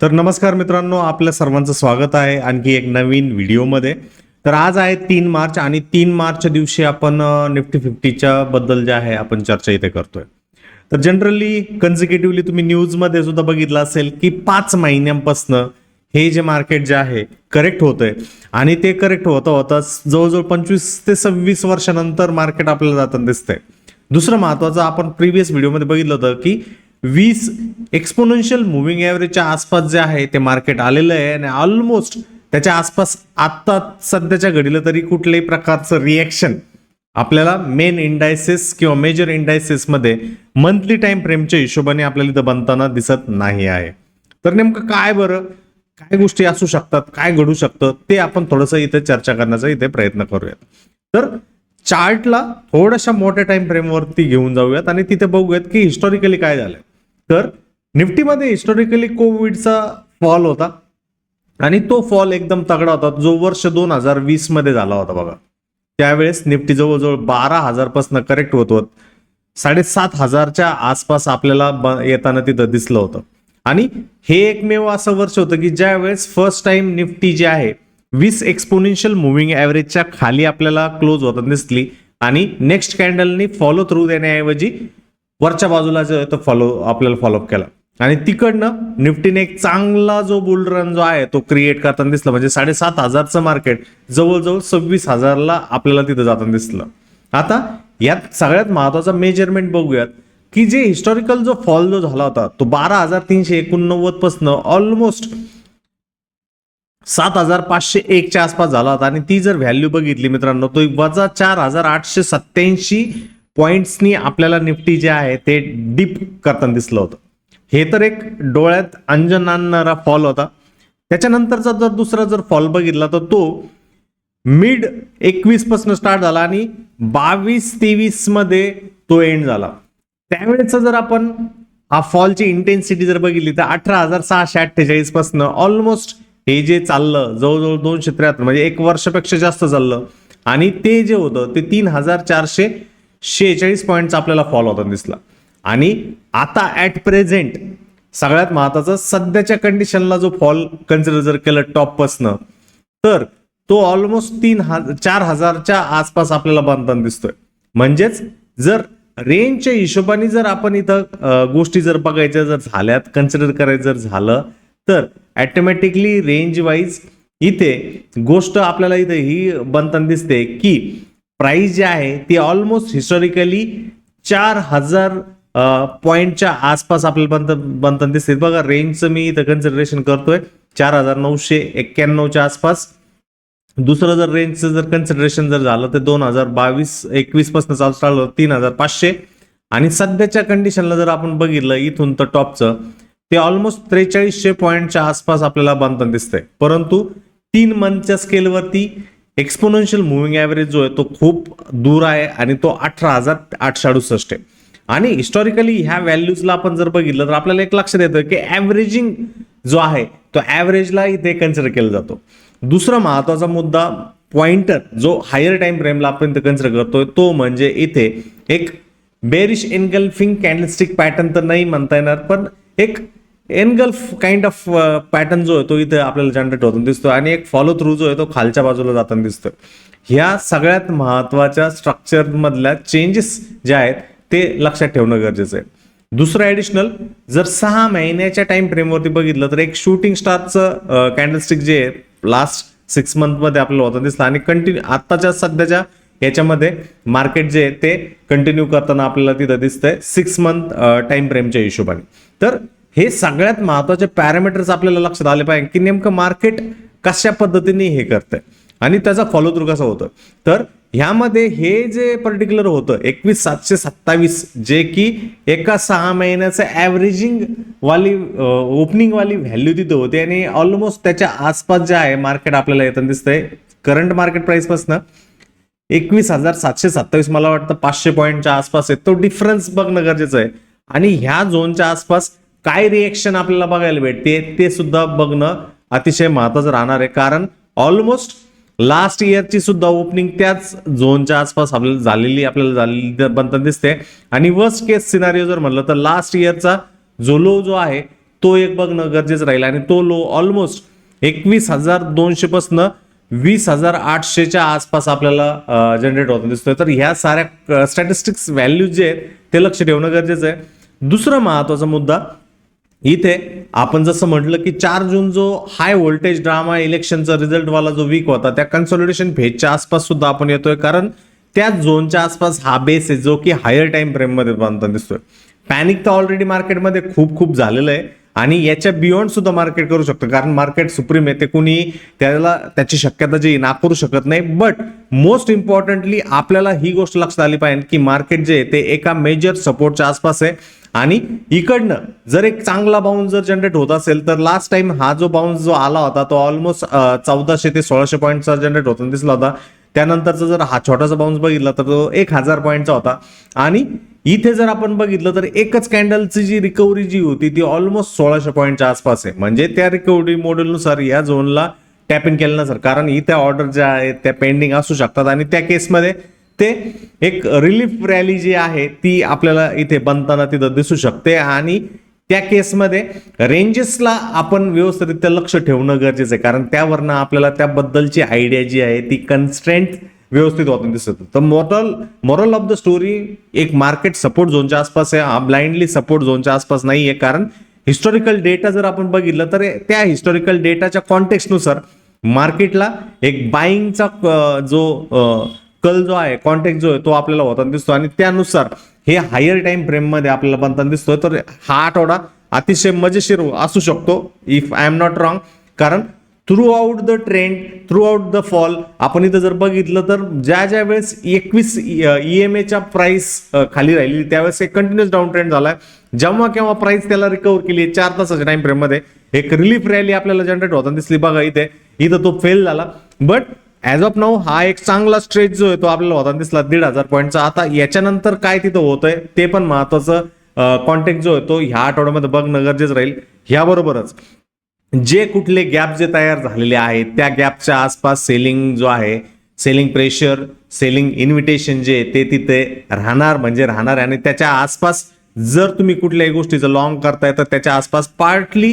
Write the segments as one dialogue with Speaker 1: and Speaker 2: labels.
Speaker 1: तर नमस्कार मित्रांनो आपल्या सर्वांचं स्वागत आहे आणखी एक नवीन व्हिडिओमध्ये. तर आज आहे तीन मार्च आणि तीन मार्चच्या दिवशी आपण निफ्टी फिफ्टीच्या बद्दल जे आहे आपण चर्चा इथे करतोय. तर जनरली कन्झिक्युटिव्हली तुम्ही न्यूजमध्ये सुद्धा बघितलं असेल की पाच महिन्यांपासनं हे जे मार्केट जे आहे करेक्ट होतंय. आणि ते करेक्ट होता होता जवळजवळ पंचवीस ते सव्वीस वर्षानंतर मार्केट आपल्याला जाताना दिसतंय. दुसरं महत्वाचं आपण प्रिव्हियस व्हिडिओमध्ये बघितलं होतं की वीस एक्सपोनेन्शियल मुव्हिंग ॲव्हरेजच्या आसपास जे आहे ते मार्केट आलेलं आहे आणि ऑलमोस्ट त्याच्या आसपास आत्ता सध्याच्या घडीला तरी कुठल्याही प्रकारचं रिॲक्शन आपल्याला मेन इंडायसेस किंवा मेजर इंडायसेसमध्ये मंथली टाइम फ्रेमच्या हिशोबाने आपल्याला इथं बनताना दिसत नाही आहे. तर नेमकं काय बरं? काय गोष्टी असू शकतात? काय घडू शकतं? ते आपण थोडंसं इथे चर्चा करण्याचा इथे प्रयत्न करूयात. तर चार्टला थोड्याशा मोठ्या टाइम फ्रेमवरती घेऊन जाऊयात आणि तिथे बघूयात की हिस्टॉरिकली काय झालं तर निफ्टीमध्ये हिस्टॉरिकली कोविडचा फॉल होता. आणि तो फॉल एकदम तगडा होता. जो वर्ष दोन हजार वीसमध्ये झाला होता बघा. त्यावेळेस निफ्टी जवळजवळ बारा हजारपासून करेक्ट होत होत. साडेसात हजारच्या आसपास आपल्याला येताना तिथं दिसलं होतं. आणि हे एकमेव असं वर्ष होतं की ज्या वेळेस फर्स्ट टाइम निफ्टी जे आहे वीस एक्सपोनेन्शियल मुव्हिंग ॲव्हरेजच्या खाली आपल्याला क्लोज होताना दिसली. आणि नेक्स्ट कॅन्डलनी फॉलो थ्रू देण्याऐवजी वरच्या बाजूला जो तो फॉलो आपल्याला फॉलोअप केला. आणि तिकडनं निफ्टीने एक चांगला जो बुल रन जो आहे तो क्रिएट करताना दिसला. म्हणजे साडेसात हजारचं मार्केट जवळजवळ सव्वीस हजारला आपल्याला तिथं जाताना दिसलं. आता यात सगळ्यात महत्त्वाचा मेजरमेंट बघूयात की जे हिस्टॉरिकल जो फॉल जो झाला होता तो बारा हजार तीनशे एकोणनव्वद पासन ऑलमोस्ट सात हजार पाचशे एकच्या आसपास झाला होता. आणि ती जर व्हॅल्यू बघितली मित्रांनो तो वजा चार हजार आठशे सत्याऐंशी पॉईंट्सनी आपल्याला निफ्टी जे आहे ते डीप करताना दिसलं होतं. हे तर एक डोळ्यात अंजन आणणारा फॉल होता. त्याच्यानंतरचा जर दुसरा जर फॉल बघितला तर तो मिड एकवीसपासून स्टार्ट झाला आणि बावीस तेवीसमध्ये तो एंड झाला. त्यावेळेचा जर आपण हा फॉलची इंटेन्सिटी जर बघितली तर अठरा हजार सहाशे अठ्ठेचाळीसपासून ऑलमोस्ट हे जे चाललं जवळजवळ दोनशे त्र्याहत्तर म्हणजे एक वर्षापेक्षा जास्त चाललं. आणि ते जे होतं ते तीन हजार चारशे शेहेचाळीस पॉईंटचा आपल्याला फॉल होता दिसला. आणि आता ऍट प्रेझेंट सगळ्यात महत्वाचं सध्याच्या कंडिशनला जो फॉल कन्सिडर जर केलं टॉपपासनं तर तो ऑलमोस्ट तीन हजार चार हजारच्या आसपास आपल्याला बांधताना दिसतोय. म्हणजेच जर रेंजच्या हिशोबाने जर आपण इथं गोष्टी जर बघायच्या जर झाल्यात कन्सिडर करायचं जर झालं तर ॲटोमॅटिकली रेंज वाईज इथे गोष्ट आपल्याला इथे ही बनताना दिसते की प्राईस जे आहे ती ऑलमोस्ट हिस्टॉरिकली चार हजार पॉईंटच्या आसपास आपल्याला बनत बनताना दिसते. बघा रेंजचं मी इथं कन्सिडरेशन करतोय. चार हजार नऊशे एक्क्याण्णवच्या आसपास. दुसरं जर रेंजचं जर कन्सिडरेशन जर झालं तर दोन हजार बावीस एकवीसपासून चालू चाललं तीन हजार पाचशे. आणि सध्याच्या कंडिशनला जर आपण बघितलं इथून तर टॉपचं ते ऑलमोस्ट त्रेचाळीसशे पॉईंटच्या आसपास आपल्याला बांधताना दिसतंय. परंतु तीन मंथच्या स्केलवरती एक्सपोनेन्शियल मुव्हिंग ॲव्हरेज जो आहे तो खूप दूर आहे आणि तो अठरा हजार आठशे अडुसष्ट आहे. आणि हिस्टॉरिकली ह्या व्हॅल्यूजला आपण जर बघितलं तर आपल्याला एक लक्षात येतं की ॲव्हरेजिंग जो आहे तो ॲव्हरेजला इथे कन्सिडर केला जातो. दुसरा महत्त्वाचा मुद्दा पॉइंटर जो हायर टाइम फ्रेमला आपण इथे कन्सिडर करतोय तो म्हणजे इथे एक बेरिश एनगल्फिंग कॅन्डलस्टिक पॅटर्न तर नाही म्हणता येणार पण एक एनगल्फ काइंड ऑफ पॅटर्न जो आहे तो इथे आपल्याला जनरेट होताना दिसतो आणि एक फॉलो थ्रू जो आहे तो खालच्या बाजूला जाताना दिसतोय. ह्या सगळ्यात महत्त्वाच्या स्ट्रक्चर मधल्या चेंजेस जे आहेत ते लक्षात ठेवणं गरजेचं आहे. दुसरं ऍडिशनल जर सहा महिन्याच्या टाइम फ्रेमवरती बघितलं तर एक शूटिंग स्टारचं कॅन्डलस्टिक जे आहे लास्ट सिक्स मंथमध्ये आपल्याला होता दिसलं. आणि कंटिन्यू आत्ताच्या सध्याच्या याच्यामध्ये मार्केट जे आहे ते कंटिन्यू करताना आपल्याला तिथं दिसतंय सिक्स मंथ टाइम फ्रेमच्या हिशोबाने. तर हे सगळ्यात महत्त्वाचे पॅरामीटर्स आपल्याला लक्षात आले पाहिजे की नेमकं मार्केट कशा पद्धतीने हे करतंय. आणि त्याचा फॉलो थ्रू कसा होतं तर ह्यामध्ये हे जे पर्टिक्युलर होतं एकवीस सातशे सत्तावीस जे की एका सहा महिन्याचं ॲव्हरेजिंग वाली ओपनिंग वाली व्हॅल्यू तिथं होते आणि ऑलमोस्ट त्याच्या आसपास जे आहे मार्केट आपल्याला येताना दिसतंय करंट मार्केट प्राइस एकवीस हजार सातशे सत्तावीस मला वाटतं पाचशे पॉईंटच्या आसपास आहे. तो डिफरन्स बघणं गरजेचं आहे. आणि ह्या झोनच्या आसपास काय रिएक्शन आपल्याला बघायला भेटते ते सुद्धा बघणं अतिशय महत्वाचं राहणार आहे. कारण ऑलमोस्ट लास्ट इयरची सुद्धा ओपनिंग त्याच झोनच्या आसपास आपल्याला झालेली आपल्याला झालेली बनता बनताना दिसते. आणि वर्स्ट केस सिनारिओ जर म्हणलं तर लास्ट इयरचा जो लो जो आहे तो एक बघणं गरजेचं राहील. आणि तो लो ऑलमोस्ट एकवीस हजार दोनशे पासनं वीस हजार आठशेच्या आसपास आपल्याला जनरेट होताना दिसतोय. तर ह्या साऱ्या स्टॅटिस्टिक्स व्हॅल्यूज जे आहेत ते लक्ष ठेवणं गरजेचं आहे. दुसरा महत्त्वाचा मुद्दा इथे आपण जसं म्हटलं की चार जून जो हाय व्होल्टेज ड्रामा इलेक्शनचा रिझल्ट वाला जो वीक होता त्या कन्सॉलिडेशन फेजच्या आसपास सुद्धा आपण येतोय. कारण त्या झोनच्या आसपास हा बेस आहे जो की हायर टाइम फ्रेममध्ये बांधताना दिसतोय. पॅनिक तर ऑलरेडी मार्केटमध्ये खूप खूप झालेलं आहे. आणि याच्या बियॉन्ड सुद्धा मार्केट करू शकतं. कारण मार्केट सुप्रीम आहे. ते कुणी त्याला त्याची शक्यता जी नाकारू शकत नाही. बट मोस्ट इम्पॉर्टंटली आपल्याला ही गोष्ट लक्षात आली पाहिजे की मार्केट जे आहे ते एका मेजर सपोर्टच्या आसपास आहे. आणि इकडनं जर एक चांगला बाउन्स जर जनरेट होत असेल तर लास्ट टाइम हा जो बाउन्स जो आला होता तो ऑलमोस्ट चौदाशे ते सोळाशे पॉईंटचा जनरेट होताना दिसला होता. त्यानंतरचा जर हा छोटासा बाउन्स बघितला तर तो एक हजार पॉईंटचा होता. आणि इथे जर आपण बघितलं तर एकच कॅन्डलची जी रिकव्हरी जी होती ती ऑलमोस्ट सोळाशे पॉईंटच्या आसपास आहे. म्हणजे त्या रिकव्हरी मॉडेलनुसार या झोनला टॅप इन केलं सर कारण इथे ऑर्डर ज्या आहेत त्या पेंडिंग असू शकतात. आणि त्या केसमध्ये ते एक रिलीफ रॅली जी आहे ती आपल्याला इथे बनताना तिथं दिसू शकते. आणि त्या केसमध्ये रेंजेसला आपण व्यवस्थितरित्या लक्ष ठेवणं गरजेचं आहे. कारण त्यावरनं आपल्याला त्याबद्दलची आयडिया जी आहे ती कन्स्ट्रेंट व्यवस्थित होताना दिसत तर moral moral of the story एक मार्केट सपोर्ट झोनच्या आसपास आहे. हा ब्लाइंडली सपोर्ट झोनच्या आसपास नाही आहे कारण हिस्टॉरिकल डेटा जर आपण बघितलं तर त्या हिस्टॉरिकल डेटाच्या कॉन्टेक्स्टनुसार मार्केटला एक बाईंगचा जो कल जो आहे कॉन्टॅक्ट जो आहे तो आपल्याला होताना दिसतो. आणि त्यानुसार हे हायर टाइम फ्रेममध्ये आपल्याला बनताना दिसतोय. तर हा आठवडा अतिशय मजेशीर असू शकतो if I am not wrong कारण throughout the trend throughout the fall आपण इथं जर बघितलं तर ज्या ज्या वेळेस एकवीस ई एम एच्या प्राइस खाली राहिली त्यावेळेस एक कंटिन्युअस डाऊन ट्रेंड झालाय. जेव्हा केव्हा प्राइस त्याला रिकवर केली चार तासाच्या टाइम फ्रेममध्ये एक रिलीफ रॅली आपल्याला जनरेट होताना दिसली. बघा इथे इथं तो फेल झाला. बट ॲज ऑफ नाऊ हा एक चांगला स्ट्रेच जो आहे तो आपल्याला होताना दिसला दीड हजार पॉईंटचा आता याच्यानंतर काय तिथं होतंय ते पण महत्वाचं कॉन्टॅक्ट जो आहे तो ह्या आठवड्यामध्ये बघणं गरजेचं राहील. ह्याबरोबरच जे कुठले गॅप जे तयार झालेले आहेत त्या गॅपच्या आसपास सेलिंग जो आहे सेलिंग प्रेशर सेलिंग इन्व्हिटेशन जे ते तिथे राहणार म्हणजे राहणार आहे. आणि त्याच्या आसपास जर तुम्ही कुठल्याही गोष्टीचं लॉंग करताय तर त्याच्या आसपास partly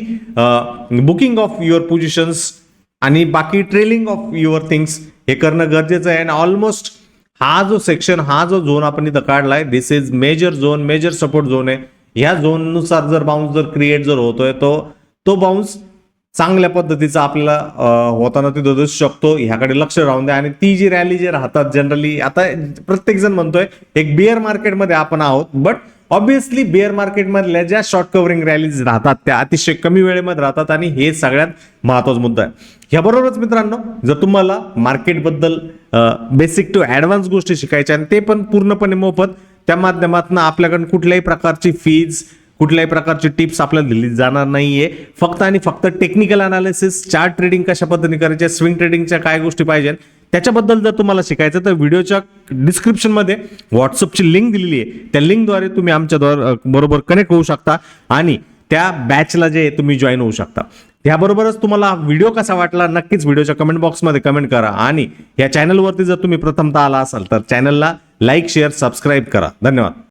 Speaker 1: booking off your positions आणि बाकी ट्रेलिंग ऑफ युअर थिंग्स हे करणं गरजेचं आहे. आणि ऑलमोस्ट हा जो सेक्शन हा जो झोन आपण इथं काढलाय this is major zone major support zone आहे. ह्या झोननुसार जर बाउन्स जर क्रिएट जर होतोय तो तो बाउन्स चांगल्या पद्धतीचा आपल्याला होताना तिथं दिसू शकतो. ह्याकडे लक्ष राहून द्या. आणि ती जी रॅली जे राहतात जनरली आता प्रत्येक जण म्हणतोय एक बिअर मार्केटमध्ये आपण आहोत बट ऑब्विसली बिअर मार्केटमधल्या ज्या शॉर्ट कव्हरिंग रॅलीज राहतात त्या अतिशय कमी वेळेमध्ये राहतात आणि हे सगळ्यात महत्त्वाचा मुद्दा आहे. ह्याबरोबरच मित्रांनो जर तुम्हाला मार्केटबद्दल बेसिक टू ऍडव्हान्स गोष्टी शिकायच्या आणि ते पण पूर्णपणे मोफत त्या माध्यमातून आपल्याकडून कुठल्याही प्रकारची फीज कुठल्याही प्रकारची टिप्स आपल्याला दिली जाणार नाहीये. फक्त आणि फक्त टेक्निकल अनालिसिस चार्ट ट्रेडिंग कशा पद्धतीने करायचे स्विंग ट्रेडिंगच्या काय गोष्टी पाहिजे त्याच्याबद्दल जर तुम्हाला शिकायचं तर व्हिडिओच्या डिस्क्रिप्शनमध्ये व्हॉट्सअपची लिंक दिलेली आहे. त्या लिंकद्वारे तुम्ही आमच्या बरोबर कनेक्ट होऊ शकता आणि त्या बॅचला जे तुम्ही जॉईन होऊ शकता. त्याबरोबरच तुम्हाला व्हिडिओ कसा वाटला नक्कीच व्हिडिओच्या कमेंट बॉक्समध्ये कमेंट करा आणि या चॅनलवरती जर तुम्ही प्रथमतः आला असाल तर चॅनलला लाईक शेअर सबस्क्राईब करा. धन्यवाद.